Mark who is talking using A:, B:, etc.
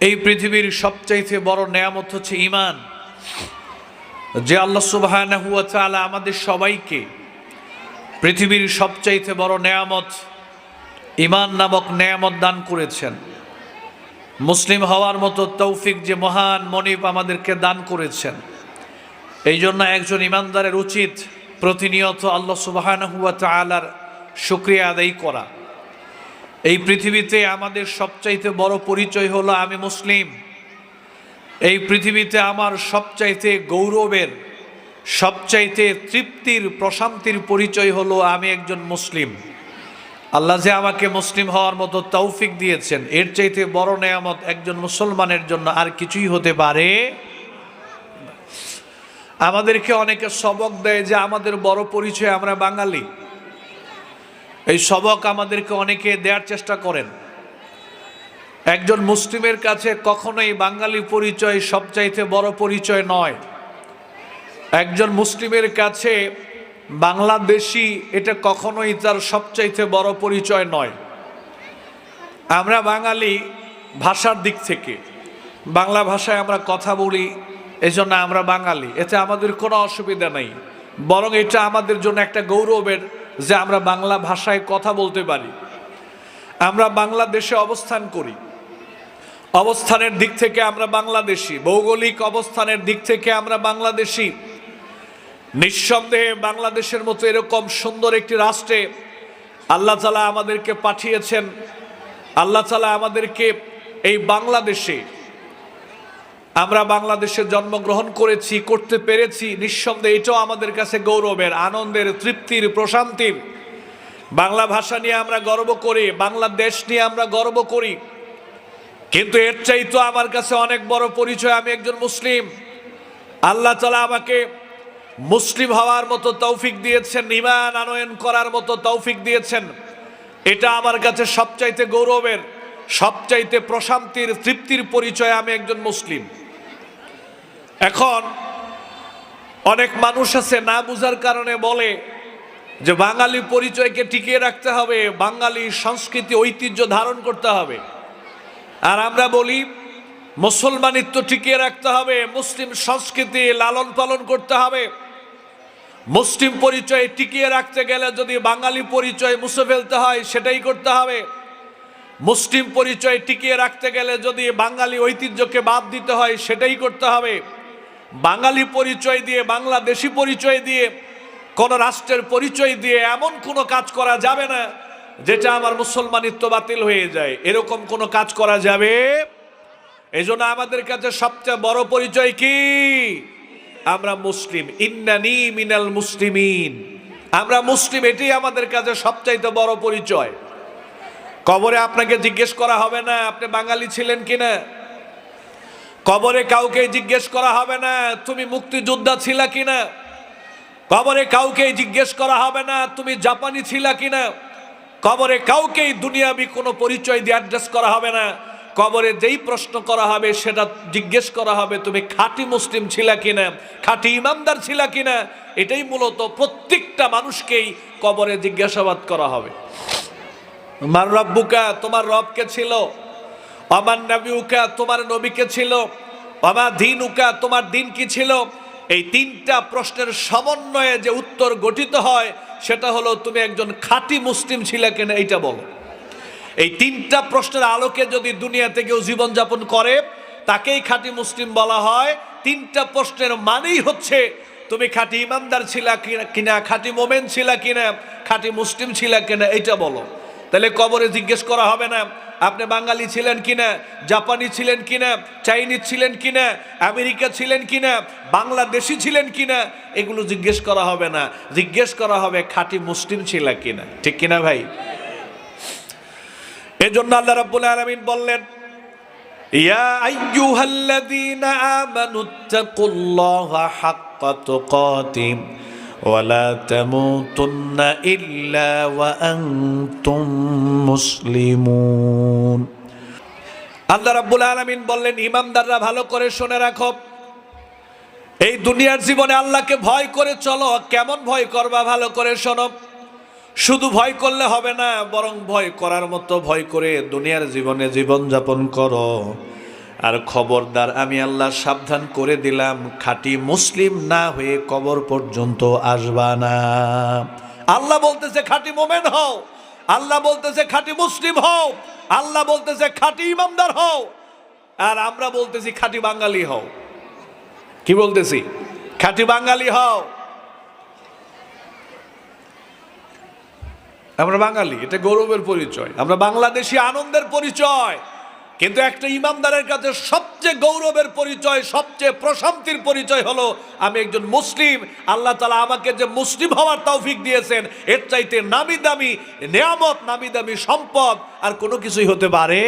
A: এই পৃথিবীর সবচাইতে বড় নেয়ামত হচ্ছে ইমান যে আল্লাহ তাআলা আমাদের সবাইকে পৃথিবীর সবচাইতে বড় নেয়ামত ইমান নামক নেয়ামত দান করেছেন। মুসলিম হওয়ার মতো তৌফিক যে মহান মনিব আমাদেরকে দান করেছেন। এই জন্য একজন ইমানদারের উচিত প্রতিনিয়ত আল্লাহ সুবহানাহু ওয়া তাআলার শুকরিয়া আদায় করা। এই পৃথিবীতে আমাদের সবচাইতে বড় পরিচয় হলো আমি মুসলিম। এই পৃথিবীতে আমার সবচাইতে গৌরবের, সবচাইতে তৃপ্তির, প্রশান্তির পরিচয় হলো আমি একজন মুসলিম। আল্লাহ যে আমাকে মুসলিম হওয়ার মতো তৌফিক দিয়েছেন, এর চাইতে বড় নেয়ামত একজন মুসলমানের জন্য আর কিছুই হতে পারে আমাদেরকে অনেকে সবক দেয় যে আমাদের বড় পরিচয় আমরা বাঙালি। এই সবক আমাদেরকে অনেকে দেওয়ার চেষ্টা করেন। একজন মুসলিমের কাছে কখনোই বাঙালি পরিচয় সবচাইতে বড় পরিচয় নয়। একজন মুসলিমের কাছে বাংলাদেশি এটা কখনোই তার সবচাইতে বড় পরিচয় নয়। আমরা বাঙালি ভাষার দিক থেকে, বাংলা ভাষায় আমরা কথা বলি এই আমরা বাঙালি। এতে আমাদের কোনো অসুবিধা নেই। বরং এটা আমাদের জন্য একটা গৌরবের যে আমরা বাংলা ভাষায় কথা বলতে পারি, আমরা বাংলাদেশে অবস্থান করি। অবস্থানের দিক থেকে আমরা বাংলাদেশি, ভৌগোলিক অবস্থানের দিক থেকে আমরা বাংলাদেশি। নিঃসন্দেহে বাংলাদেশের মতো এরকম সুন্দর একটি রাষ্ট্রে আল্লাহ তালা আমাদেরকে পাঠিয়েছেন। আল্লাহ তালা আমাদেরকে এই বাংলাদেশে আমরা বাংলাদেশে জন্মগ্রহণ করেছি, করতে পেরেছি, নিঃসন্দেহে এটাও আমাদের কাছে গৌরবের, আনন্দের, তৃপ্তির, প্রশান্তির। বাংলা ভাষা নিয়ে আমরা গর্ব করি, বাংলাদেশ নিয়ে আমরা গর্ব করি। কিন্তু এর চাইতো আমার কাছে অনেক বড় পরিচয়, আমি একজন মুসলিম। আল্লাহ তালা আমাকে মুসলিম হওয়ার মতো তৌফিক দিয়েছেন ইমান আনয়ন করার মতো তৌফিক দিয়েছেন। এটা আমার কাছে সবচাইতে গৌরবের, সবচাইতে প্রশান্তির, তৃপ্তির পরিচয় আমি একজন মুসলিম। এখন অনেক মানুষ আছে না বুঝার কারণে বলে যে বাঙালি পরিচয়কে টিকিয়ে রাখতে হবে, বাঙালি সংস্কৃতি, ঐতিহ্য ধারণ করতে হবে। আর আমরা বলি, মুসলমানিত্ব টিকিয়ে রাখতে হবে, মুসলিম সংস্কৃতি লালন পালন করতে হবে। মুসলিম পরিচয় টিকিয়ে রাখতে গেলে যদি বাঙালি পরিচয় মুছে ফেলতে হয়, সেটাই করতে হবে। মুসলিম পরিচয় টিকিয়ে রাখতে গেলে যদি বাঙালি ঐতিহ্যকে বাদ দিতে হয়, সেটাই করতে হবে। বাঙালি পরিচয় দিয়ে, বাংলাদেশি পরিচয় দিয়ে, কোন রাষ্ট্রের পরিচয় দিয়ে এমন কোনো কাজ করা যাবে না যেটা আমার মুসলমানিত্ব বাতিল হয়ে যায়। এরকম কোনো কাজ করা যাবে? এই আমাদের কাছে সবচেয়ে বড় পরিচয় কি? আমরা মুসলিম। ইন্নানি মিনাল মুসলিমিন। আমরা মুসলিম এটি আমাদের কাছে সবচাইতে বড় পরিচয়। কবরে আপনাকে জিজ্ঞেস করা হবে না, আপনি বাঙালি ছিলেন কিনা? কবরে কাউকে জিজ্ঞেস করা হবে না, তুমি মুক্তিযোদ্ধা ছিলা কিনা? কবরে কাউকে জিজ্ঞেস করা হবে না, তুমি জাপানি ছিলা কিনা? কবরে কাউকেই দুনিয়াবি কোনো পরিচয় দিয়ে অ্যাড্রেস করা হবে না। কবরে যেই প্রশ্ন করা হবে, সেটা জিজ্ঞেস করা হবে, তুমি খাঁটি মুসলিম ছিলা কিনা? খাঁটি ইমানদার ছিলা কিনা? এটাই মূলত প্রত্যেকটা মানুষকেই কবরে জিজ্ঞাসাবাদ করা হবে। মার রব্বুকা, তোমার রবকে ছিল? আমার নবী উকা তোমার নবীকে ছিল? আমার দিন উকা তোমার দিন কি ছিল? এই তিনটা প্রশ্নের সমন্বয়ে যে উত্তর গঠিত হয়, সেটা হলো তুমি একজন খাঁটি মুসলিম ছিলে কিনা এইটা বলো। এই তিনটা প্রশ্নের আলোকে যদি দুনিয়াতে কেউ জীবনযাপন করে, তাকেই খাঁটি মুসলিম বলা হয়। তিনটা প্রশ্নের মানেই হচ্ছে, তুমি খাঁটি ইমানদার ছিলা কিনা খাঁটি মোমেন ছিলা কিনা, খাঁটি মুসলিম ছিলা কিনা, এইটা বলো। তাহলে কবরে জিজ্ঞেস করা হবে না আপনি বাঙালি ছিলেন কিনা, জাপানি ছিলেন কিনা, চাইনিজ ছিলেন কিনা, আমেরিকা ছিলেন কিনা, বাংলাদেশি ছিলেন কিনা, এগুলো জিজ্ঞেস করা হবে না। জিজ্ঞেস করা হবে খাঁটি মুসলিম ছিল কিনা। ঠিক কিনা ভাই? এজন্য আল্লাহ রাব্বুল আলামিন বললেন, ইয়া আইয়ুহাল্লাযীনা আমানুত্তাকুল্লাহা হাক্কা তুকাতিহ। ولا تموتن إلا وأنتم মুসলিমুন আল্লাহ রাব্বুল আলামিন বললেন ইমানদাররা ভালো করে শুনে রাখো এই দুনিয়ার জীবনে আল্লাহকে ভয় করে চলো কেমন ভয় করবা ভালো করে শোনো শুধু ভয় করলে হবে না বরং ভয় করার মতো ভয় করে দুনিয়ার জীবনে জীবন যাপন করো আর খবরদার, আমি আল্লাহ সাবধান করে দিলাম, খাঁটি মুসলিম না হয়ে কবর পর্যন্ত আসবা না। আল্লাহ বলতেছে, খাঁটি মোমেন হও। আল্লাহ বলতেছে, খাঁটি মুসলিম হও। আল্লাহ বলতেছে, খাঁটি ইমামদার হও। আর আমরা বলতেছি, খাঁটি বাঙালি হও। কি বলতেছি? খাঁটি বাঙালি হও। আমরা বাঙালি, এটা গৌরবের পরিচয়। আমরা বাংলাদেশি আনন্দের পরিচয়। কিন্তু একটা ইমামদারের কাছে সবচেয়ে গৌরবের পরিচয়, সবচেয়ে প্রশান্তির পরিচয় হলো, আমি একজন মুসলিম, আল্লাহ তালা আমাকে যে মুসলিম হওয়ার তৌফিক দিয়েছেন, এর চাইতে নামি দামি নিয়ামত, নামি দামি সম্পদ আর কোনো কিছুই হতে পারে